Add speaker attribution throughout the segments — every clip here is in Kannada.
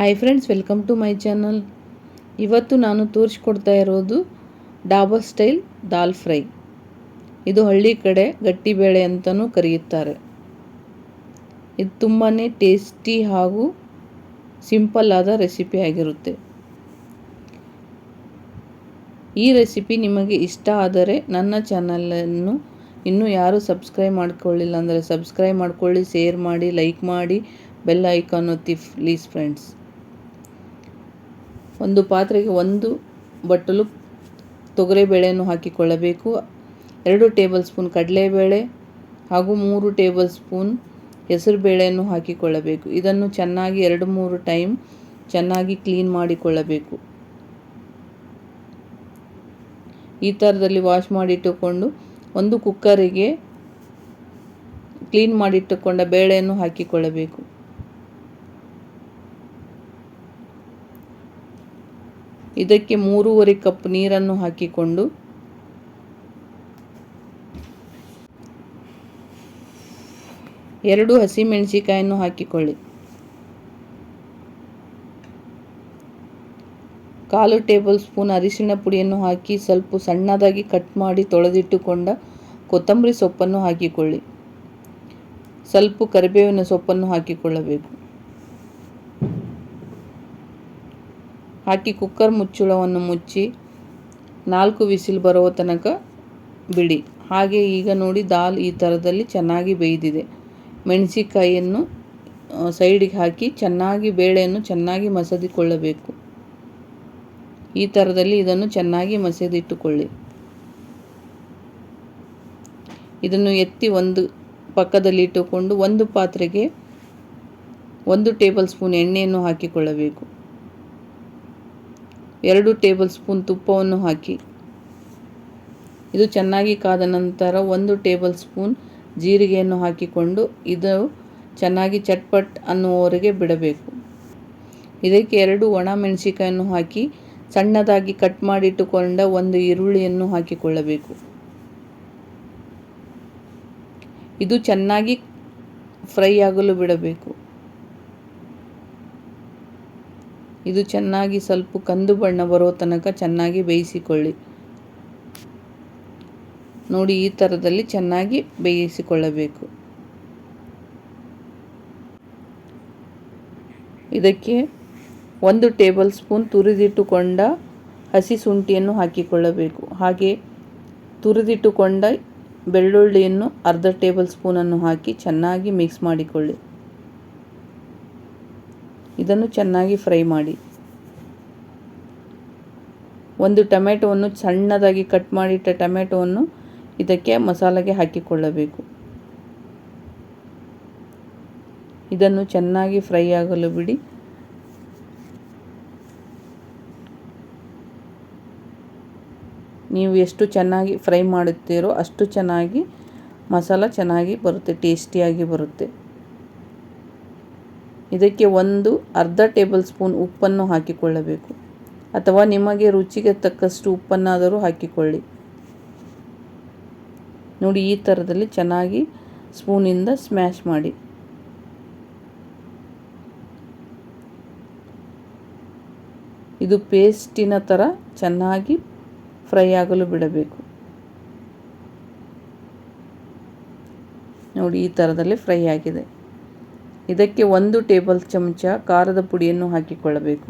Speaker 1: Hi friends welcome to my channel ಇವತ್ತು ನಾನು ತೋರಿಸ್ಕೊಡ್ತಾ ಇರೋದು ಡಾಬಾ ಸ್ಟೈಲ್ ದಾಲ್ ಫ್ರೈ. ಇದು ಹಳ್ಳಿ ಕಡೆ ಗಟ್ಟಿಬೇಳೆ ಅಂತಲೂ ಕರೆಯುತ್ತಾರೆ. ಇದು ತುಂಬಾ ಟೇಸ್ಟಿ ಹಾಗೂ ಸಿಂಪಲ್ ಆದ ರೆಸಿಪಿ ಆಗಿರುತ್ತೆ. ಈ ರೆಸಿಪಿ ನಿಮಗೆ ಇಷ್ಟ ಆದರೆ ನನ್ನ ಚಾನಲನ್ನು ಇನ್ನೂ ಯಾರು ಸಬ್ಸ್ಕ್ರೈಬ್ ಮಾಡ್ಕೊಳ್ಳಿಲ್ಲ ಅಂದರೆ ಸಬ್ಸ್ಕ್ರೈಬ್ ಮಾಡ್ಕೊಳ್ಳಿ, ಶೇರ್ ಮಾಡಿ, ಲೈಕ್ ಮಾಡಿ, ಬೆಲ್ ಐಕಾನ್ ಒತ್ತಿ ಪ್ಲೀಸ್ ಫ್ರೆಂಡ್ಸ್ ಒಂದು ಪಾತ್ರೆಗೆ ಒಂದು ಬಟ್ಟಲು ತೊಗರಿಬೇಳೆಯನ್ನು ಹಾಕಿಕೊಳ್ಳಬೇಕು, ಎರಡು ಟೇಬಲ್ ಸ್ಪೂನ್ ಕಡಲೆಬೇಳೆ ಹಾಗೂ ಮೂರು ಟೇಬಲ್ ಸ್ಪೂನ್ ಹೆಸರು ಬೇಳೆಯನ್ನು ಹಾಕಿಕೊಳ್ಳಬೇಕು. ಇದನ್ನು ಚೆನ್ನಾಗಿ ಎರಡು ಮೂರು ಟೈಮ್ ಚೆನ್ನಾಗಿ ಕ್ಲೀನ್ ಮಾಡಿಕೊಳ್ಳಬೇಕು. ಈ ಥರದಲ್ಲಿ ವಾಶ್ ಮಾಡಿಟ್ಟುಕೊಂಡು ಒಂದು ಕುಕ್ಕರಿಗೆ ಕ್ಲೀನ್ ಮಾಡಿಟ್ಟುಕೊಂಡ ಬೇಳೆಯನ್ನು ಹಾಕಿಕೊಳ್ಳಬೇಕು. ಇದಕ್ಕೆ ಮೂರುವರೆ ಕಪ್ ನೀರನ್ನು ಹಾಕಿಕೊಂಡು ಎರಡು ಹಸಿಮೆಣಸಿಕಾಯನ್ನು ಹಾಕಿಕೊಳ್ಳಿ. ಕಾಲು ಟೇಬಲ್ ಸ್ಪೂನ್ ಅರಿಶಿಣ ಪುಡಿಯನ್ನು ಹಾಕಿ ಸ್ವಲ್ಪ ಸಣ್ಣದಾಗಿ ಕಟ್ ಮಾಡಿ ತೊಳೆದಿಟ್ಟುಕೊಂಡ ಕೊತ್ತಂಬರಿ ಸೊಪ್ಪನ್ನು ಹಾಕಿಕೊಳ್ಳಿ. ಸ್ವಲ್ಪ ಕರಿಬೇವಿನ ಸೊಪ್ಪನ್ನು ಹಾಕಿಕೊಳ್ಳಬೇಕು. ಹಾಕಿ ಕುಕ್ಕರ್ ಮುಚ್ಚಳವನ್ನು ಮುಚ್ಚಿ ನಾಲ್ಕು ವಿಸಿಲ್ ಬರುವ ತನಕ ಬಿಡಿ. ಹಾಗೆ ಈಗ ನೋಡಿ ದಾಲ್ ಈ ಥರದಲ್ಲಿ ಚೆನ್ನಾಗಿ ಬೇಯ್ದಿದೆ. ಮೆಣಸಿಕಾಯಿಯನ್ನು ಸೈಡಿಗೆ ಹಾಕಿ ಚೆನ್ನಾಗಿ ಬೇಳೆಯನ್ನು ಚೆನ್ನಾಗಿ ಮಸದಿಕೊಳ್ಳಬೇಕು. ಈ ಥರದಲ್ಲಿ ಇದನ್ನು ಚೆನ್ನಾಗಿ ಮಸದಿಟ್ಟುಕೊಳ್ಳಿ. ಇದನ್ನು ಎತ್ತಿ ಒಂದು ಪಕ್ಕದಲ್ಲಿ ಇಟ್ಟುಕೊಂಡು ಒಂದು ಪಾತ್ರೆಗೆ ಒಂದು ಟೇಬಲ್ ಸ್ಪೂನ್ ಎಣ್ಣೆಯನ್ನು ಹಾಕಿಕೊಳ್ಳಬೇಕು. ಎರಡು ಟೇಬಲ್ ಸ್ಪೂನ್ ತುಪ್ಪವನ್ನು ಹಾಕಿ. ಇದು ಚೆನ್ನಾಗಿ ಕಾದ ನಂತರ ಒಂದು ಟೇಬಲ್ ಸ್ಪೂನ್ ಜೀರಿಗೆಯನ್ನು ಹಾಕಿಕೊಂಡು ಇದು ಚೆನ್ನಾಗಿ ಚಟ್ಪಟ್ ಅನ್ನುವವರೆಗೆ ಬಿಡಬೇಕು. ಇದಕ್ಕೆ ಎರಡು ಒಣ ಮೆಣಸಿಕಾಯನ್ನು ಹಾಕಿ ಸಣ್ಣದಾಗಿ ಕಟ್ ಮಾಡಿಟ್ಟುಕೊಂಡ ಒಂದು ಈರುಳ್ಳಿಯನ್ನು ಹಾಕಿಕೊಳ್ಳಬೇಕು. ಇದು ಚೆನ್ನಾಗಿ ಫ್ರೈ ಆಗಲು ಬಿಡಬೇಕು. ಇದು ಚೆನ್ನಾಗಿ ಸ್ವಲ್ಪ ಕಂದು ಬಣ್ಣ ಬರೋ ತನಕ ಚೆನ್ನಾಗಿ ಬೇಯಿಸಿಕೊಳ್ಳಿ. ನೋಡಿ, ಈ ಥರದಲ್ಲಿ ಚೆನ್ನಾಗಿ ಬೇಯಿಸಿಕೊಳ್ಳಬೇಕು. ಇದಕ್ಕೆ ಒಂದು ಟೇಬಲ್ ಸ್ಪೂನ್ ತುರಿದಿಟ್ಟುಕೊಂಡ ಹಸಿ ಶುಂಠಿಯನ್ನು ಹಾಕಿಕೊಳ್ಳಬೇಕು. ಹಾಗೆ ತುರಿದಿಟ್ಟುಕೊಂಡ ಬೆಳ್ಳುಳ್ಳಿಯನ್ನು ಅರ್ಧ ಟೇಬಲ್ ಸ್ಪೂನನ್ನು ಹಾಕಿ ಚೆನ್ನಾಗಿ ಮಿಕ್ಸ್ ಮಾಡಿಕೊಳ್ಳಿ. ಇದನ್ನು ಚೆನ್ನಾಗಿ ಫ್ರೈ ಮಾಡಿ. ಒಂದು ಟೊಮೆಟೊವನ್ನು ಸಣ್ಣದಾಗಿ ಕಟ್ ಮಾಡಿಟ್ಟ ಟೊಮೆಟೊವನ್ನು ಇದಕ್ಕೆ ಮಸಾಲೆಗೆ ಹಾಕಿಕೊಳ್ಳಬೇಕು. ಇದನ್ನು ಚೆನ್ನಾಗಿ ಫ್ರೈ ಆಗಲು ಬಿಡಿ. ನೀವು ಎಷ್ಟು ಚೆನ್ನಾಗಿ ಫ್ರೈ ಮಾಡುತ್ತೀರೋ ಅಷ್ಟು ಚೆನ್ನಾಗಿ ಮಸಾಲ ಚೆನ್ನಾಗಿ ಬರುತ್ತೆ, ಟೇಸ್ಟಿಯಾಗಿ ಬರುತ್ತೆ. ಇದಕ್ಕೆ ಒಂದು ಅರ್ಧ ಟೇಬಲ್ ಸ್ಪೂನ್ ಉಪ್ಪನ್ನು ಹಾಕಿಕೊಳ್ಳಬೇಕು. ಅಥವಾ ನಿಮಗೆ ರುಚಿಗೆ ತಕ್ಕಷ್ಟು ಉಪ್ಪನ್ನಾದರೂ ಹಾಕಿಕೊಳ್ಳಿ. ನೋಡಿ, ಈ ಥರದಲ್ಲಿ ಚೆನ್ನಾಗಿ ಸ್ಪೂನಿಂದ ಸ್ಮ್ಯಾಶ್ ಮಾಡಿ. ಇದು ಪೇಸ್ಟಿನ ಥರ ಚೆನ್ನಾಗಿ ಫ್ರೈ ಆಗಲು ಬಿಡಬೇಕು. ನೋಡಿ, ಈ ಥರದಲ್ಲಿ ಫ್ರೈ ಆಗಿದೆ. ಇದಕ್ಕೆ ಒಂದು ಟೇಬಲ್ ಚಮಚ ಖಾರದ ಪುಡಿಯನ್ನು ಹಾಕಿಕೊಳ್ಳಬೇಕು.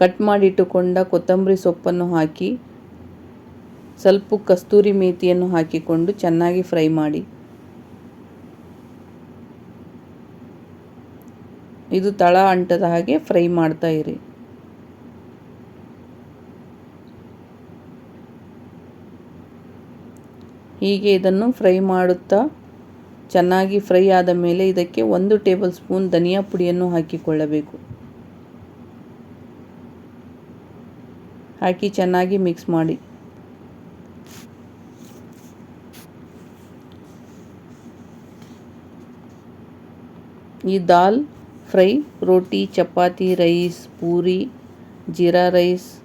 Speaker 1: ಕಟ್ ಮಾಡಿಟ್ಟುಕೊಂಡ ಕೊತ್ತಂಬರಿ ಸೊಪ್ಪನ್ನು ಹಾಕಿ, ಸ್ವಲ್ಪ ಕಸ್ತೂರಿ ಮೇಥಿಯನ್ನು ಹಾಕಿಕೊಂಡು ಚೆನ್ನಾಗಿ ಫ್ರೈ ಮಾಡಿ. ಇದು ತಳ ಅಂಟದ ಹಾಗೆ ಫ್ರೈ ಮಾಡ್ತಾ ಇರಿ. ಹೀಗೆ ಇದನ್ನು ಫ್ರೈ ಮಾಡುತ್ತಾ ಚೆನ್ನಾಗಿ ಫ್ರೈ ಆದ ಮೇಲೆ ಇದಕ್ಕೆ ಒಂದು ಟೇಬಲ್ ಸ್ಪೂನ್ ಧನಿಯಾ ಪುಡಿಯನ್ನು ಹಾಕಿಕೊಳ್ಳಬೇಕು. ಹಾಕಿ ಚೆನ್ನಾಗಿ ಮಿಕ್ಸ್ ಮಾಡಿ. ಈ ದಾಲ್, ಫ್ರೈ, ರೋಟಿ, ಚಪಾತಿ, ರೈಸ್, ಪೂರಿ, ಜೀರಾ ರೈಸ್ಗೆ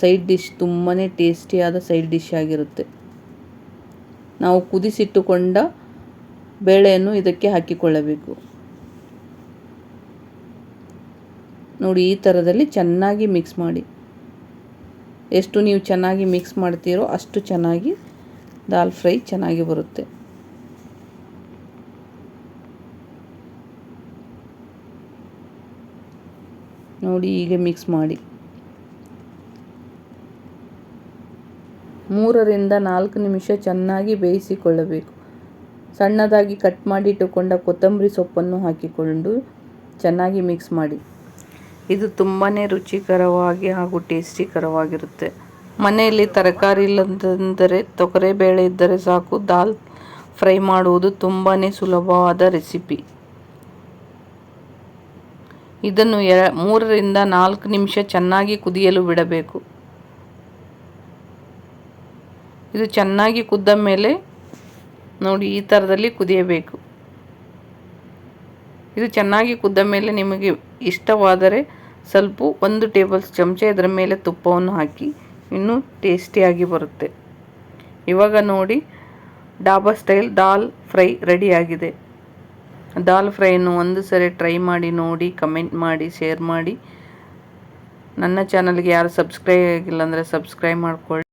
Speaker 1: ಸೈಡ್ ಡಿಶ್ ತುಂಬಾ ಟೇಸ್ಟಿಯಾದ ಸೈಡ್ ಡಿಶ್ ಆಗಿರುತ್ತೆ. ನಾವು ಕುದಿಸಿಟ್ಟುಕೊಂಡ ಬೇಳೆಯನ್ನು ಇದಕ್ಕೆ ಹಾಕಿಕೊಳ್ಳಬೇಕು. ನೋಡಿ, ಈ ಥರದಲ್ಲಿ ಚೆನ್ನಾಗಿ ಮಿಕ್ಸ್ ಮಾಡಿ. ಎಷ್ಟು ನೀವು ಚೆನ್ನಾಗಿ ಮಿಕ್ಸ್ ಮಾಡ್ತೀರೋ ಅಷ್ಟು ಚೆನ್ನಾಗಿ ದಾಲ್ ಫ್ರೈ ಚೆನ್ನಾಗಿ ಬರುತ್ತೆ. ನೋಡಿ, ಹೀಗೆ ಮಿಕ್ಸ್ ಮಾಡಿ. ಮೂರರಿಂದ ನಾಲ್ಕು ನಿಮಿಷ ಚೆನ್ನಾಗಿ ಬೇಯಿಸಿಕೊಳ್ಳಬೇಕು. ಸಣ್ಣದಾಗಿ ಕಟ್ ಮಾಡಿ ಇಟ್ಟುಕೊಂಡ ಕೊತ್ತಂಬರಿ ಸೊಪ್ಪನ್ನು ಹಾಕಿಕೊಂಡು ಚೆನ್ನಾಗಿ ಮಿಕ್ಸ್ ಮಾಡಿ. ಇದು ತುಂಬಾ ರುಚಿಕರವಾಗಿ ಹಾಗೂ ಟೇಸ್ಟಿಕರವಾಗಿರುತ್ತೆ. ಮನೆಯಲ್ಲಿ ತರಕಾರಿ ಇಲ್ಲದಂದರೆ ತೊಗರೆ ಬೇಳೆ ಇದ್ದರೆ ಸಾಕು. ದಾಲ್ ಫ್ರೈ ಮಾಡುವುದು ತುಂಬಾ ಸುಲಭವಾದ ರೆಸಿಪಿ. ಇದನ್ನು ಎ ಮೂರರಿಂದ ನಾಲ್ಕು ನಿಮಿಷ ಚೆನ್ನಾಗಿ ಕುದಿಯಲು ಬಿಡಬೇಕು. ಇದು ಚೆನ್ನಾಗಿ ಕುದ್ದ ಮೇಲೆ ನೋಡಿ ಈ ಥರದಲ್ಲಿ ಕುದಿಯಬೇಕು. ಇದು ಚೆನ್ನಾಗಿ ಕುದ್ದ ಮೇಲೆ ನಿಮಗೆ ಇಷ್ಟವಾದರೆ ಸ್ವಲ್ಪ ಒಂದು ಟೇಬಲ್ ಚಮಚ ಇದರ ಮೇಲೆ ತುಪ್ಪವನ್ನು ಹಾಕಿ ಇನ್ನೂ ಟೇಸ್ಟಿಯಾಗಿ ಬರುತ್ತೆ. ಇವಾಗ ನೋಡಿ ಡಾಬಾ ಸ್ಟೈಲ್ ದಾಲ್ ಫ್ರೈ ರೆಡಿಯಾಗಿದೆ. ದಾಲ್ ಫ್ರೈಯನ್ನು ಒಂದು ಸರಿ ಟ್ರೈ ಮಾಡಿ ನೋಡಿ, ಕಮೆಂಟ್ ಮಾಡಿ, ಶೇರ್ ಮಾಡಿ. ನನ್ನ ಚಾನಲ್ಗೆ ಯಾರು ಸಬ್ಸ್ಕ್ರೈಬ್ ಆಗಿಲ್ಲ ಅಂದರೆ ಸಬ್ಸ್ಕ್ರೈಬ್ ಮಾಡ್ಕೊಳ್ಳಿ.